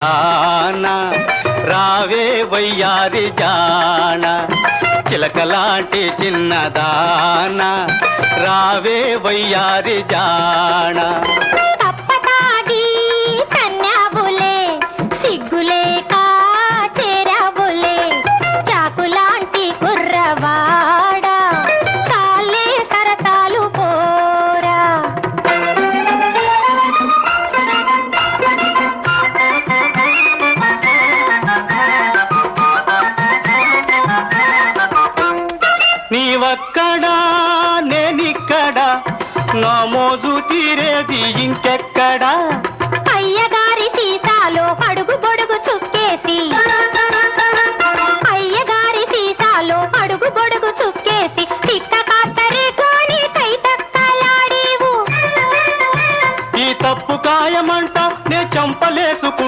ఆనా రావే వయ్యారి జాన చిలకలాంటి చిన్నదానా రావే వయ్యారి జాన. సిగ్గులేక చేరాబులే చాకులాంటి కుర్రవా నీవక్కడా నేనిక్కడ? నా మోజు తీరేది ఇంకెక్కడా? అయ్యగారి సీసాలో అడుగు బొడుగు చుక్కేసి. అయ్యగారి సీసాలో అడుగు బొడుగు చుక్కేసి. ఈ తప్పు కాయమంట నే చంపలేసుకు